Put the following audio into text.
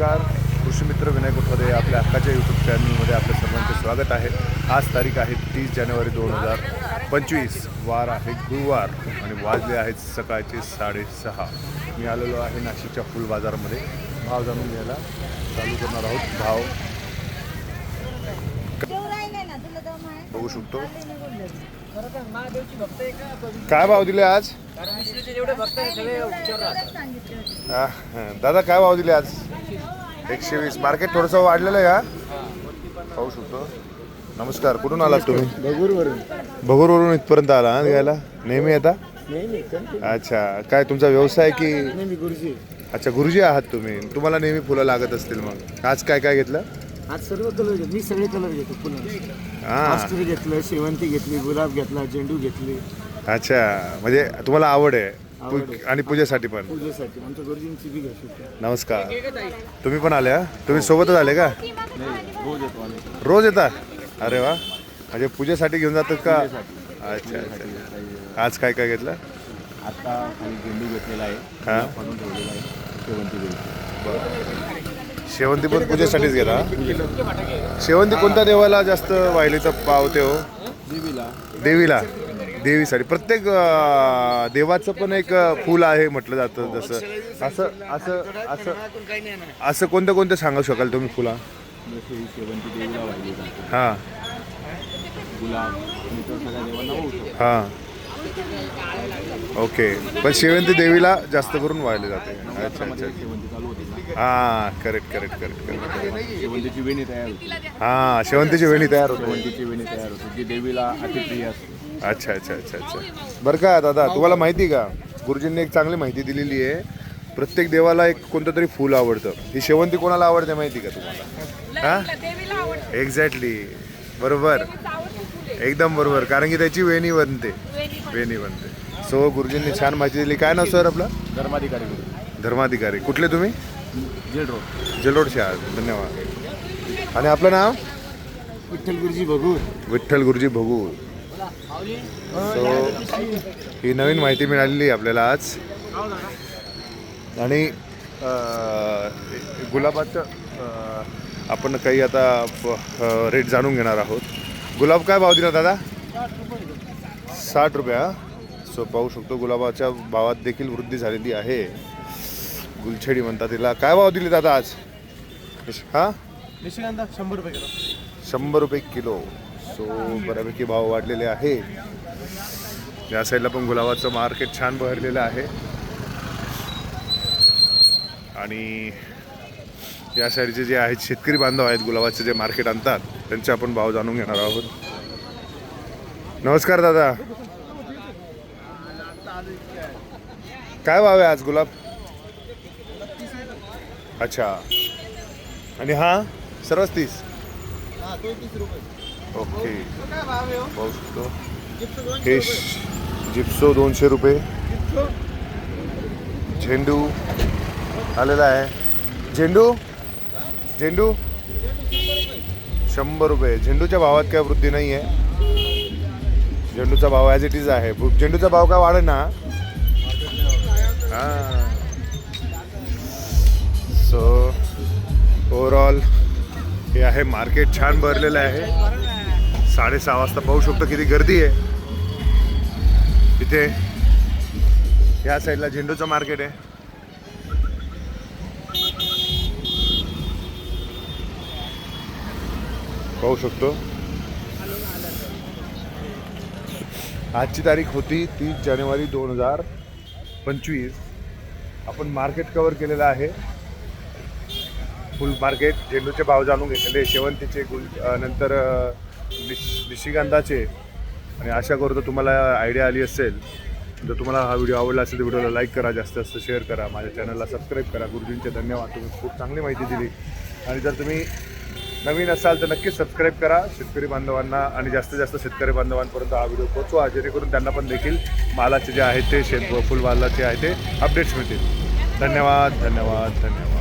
नमस्कार. कृषी मित्र विनायक उठादे आपल्या हक्काच्या यूट्यूब चॅनलमध्ये आपल्या सर्वांचे स्वागत आहे. आज तारीख आहे तीस जानेवारी दोन हजार पंचवीस. वार आहे गुरुवार आणि वाजले आहेत सकाळचे साडेसहा. मी आलेलो आहे नाशिकच्या फुल बाजारामध्ये. भाव जाणून घ्यायला चालू करणार आहोत. भाव बघू शकतो. काय भाव दिले आज? हा, हा. दादा काय भाव दिले आज? एकशे वीस. मार्केट थोडंसं वाढलेलं आहे का पाहू शकतो. नमस्कार कुठून आलात तुम्ही? भगूरवरून भगूरवरून इथपर्यंत आला हा घ्यायला नेहमी येता? कंटिन्यू अच्छा. काय तुमचा व्यवसाय की गुरुजी. अच्छा गुरुजी आहात तुम्ही. तुम्हाला नेहमी फुलं लागत असतील मग. आज काय काय घेतलं? आज सर्व कलर घेतो मी सगळे कलर घेतो पुन्हा. हा. घेतलं शेवंती घेतली गुलाब घेतला झेंडू घेतली. अच्छा. म्हणजे तुम्हाला आवड आहे. आवड पू- आणि पूजेसाठी पण. पूजेसाठी. आमच्या गुरुजींची बी घेऊ शकतो नमस्कार. तुम्ही पण आले हा? तुम्ही सोबतच आले का? रोज येतो अरे वा. म्हणजे पूजेसाठी घेऊन जातात का? अच्छा अच्छा. आज काय काय घेतलं? आता झेंडू घेतलेला आहे. हा. ठेवलेला आहे. शेवंती घेतली शेवंती पण पूजेसाठीच घेता शेवंती कोणत्या देवाला जास्त वाहिलीचं पावते हो? देवीला. देवीला. देवीसाठी. प्रत्येक देवाचं पण एक फूल आहे म्हटलं जातं जसं. असं असं असं असं कोणतं कोणतं सांगू शकाल तुम्ही फुला? ही ओके. पण शेवंती देवीला जास्त करून वाहिले जाते. अच्छा अच्छा हां करेक्ट करेक्ट करेक्ट करेक्ट शेवंतीची वेणी तयार होते. हां शेवंतीची वेणी तयार होते. शेवंतीची वेणी तयार होते जी देवीला अतिप्रिय असते. अच्छा अच्छा अच्छा अच्छा. बरं का दादा तुम्हाला माहिती का? गुरुजींनी एक चांगली माहिती दिलेली आहे. प्रत्येक देवाला एक कोणतं तरी फूल आवडतं. ही शेवंती कोणाला आवडते माहिती का तुम्हाला? हा? एक्झॅक्टली बरोबर. एकदम बरोबर. कारण की त्याची वेणी बनते. वेणी बनते. सो गुरुजींनी छान माहिती दिली. काय नाव सर आपलं? धर्माधिकारी धर्माधिकारी. कुठले तुम्ही? Jail road. जलोडचे आहात धन्यवाद. आणि आपलं नाव? विठ्ठल गुरुजी भगूर. विठ्ठल गुरुजी भगू सो ही नवीन माहिती मिळालेली आपल्याला आज. आणि गुलाबाचं आपण काही आता रेट जाणून घेणार आहोत. गुलाब काय भाव दिला दादा? साठ रुपया सो पाहू शकतो गुलाबाच्या भावात देखील वृद्धी झालेली आहे. गुलछेडी म्हणतात तिला. काय भाव दिले दादा आज? हां? निशिकांत शंभर रुपये किलो. शंभर रुपये किलो. सो बऱ्यापैकी भाव वाढलेले आहे. या साईडला पण गुलाबाचं मार्केट छान बहरलेलं आहे. आणि या साईडचे जे आहेत शेतकरी बांधव आहेत गुलाबाचे जे मार्केट आणतात त्यांचे आपण भाव जाणून घेणार आहोत. नमस्कार दादा. काय भाव आहे आज गुलाब? अच्छा. आणि हा? सर्वच तीस? ओके. पाहू शकतो हे? जिप्सो दोनशे रुपये. झेंडू. आलेला आहे. झेंडू? झेंडू? शंभर रुपये. झेंडूच्या भावात काय वृद्धी नाही आहे झेंडूचा भाव ॲज इट इज आहे. झेंडूचा भाव काय वाढेल ना हां. ओव्हरऑल हे आहे मार्केट छान भरलेलं आहे. साडेसहा वाजता पाहू शकतो किती गर्दी आहे. इथे ह्या साईडला झेंडूचं मार्केट आहे. पाहू शकतो. आजची तारीख होती तीस जानेवारी दोन हजार पंचवीस. आपण मार्केट कवर केलेलं आहे. फुल मार्केट झेंडूचे भाव जाणून घेतलेले. शेवंतीचे गुल नंतर निश निशिगंधाचे आणि आशा करतो तुम्हाला आयडिया आली असेल. जर तुम्हाला हा व्हिडिओ आवडला असेल तर व्हिडिओला लाईक करा जास्त जास्त शेअर करा. माझ्या चॅनलला सबस्क्राईब करा. गुरुजींचे धन्यवाद. तुम्ही खूप चांगली माहिती दिली. आणि जर तुम्ही नवीन असाल तर नक्कीच सबस्क्राईब करा. शेतकरी बांधवांना आणि जास्तीत जास्त शेतकरी बांधवांपर्यंत हा व्हिडिओ पोहोचवा. जेणेकरून त्यांना पण देखील मालाचे जे आहे ते शेत फुलमालाचे आहे ते अपडेट्स मिळतील. धन्यवाद धन्यवाद धन्यवाद.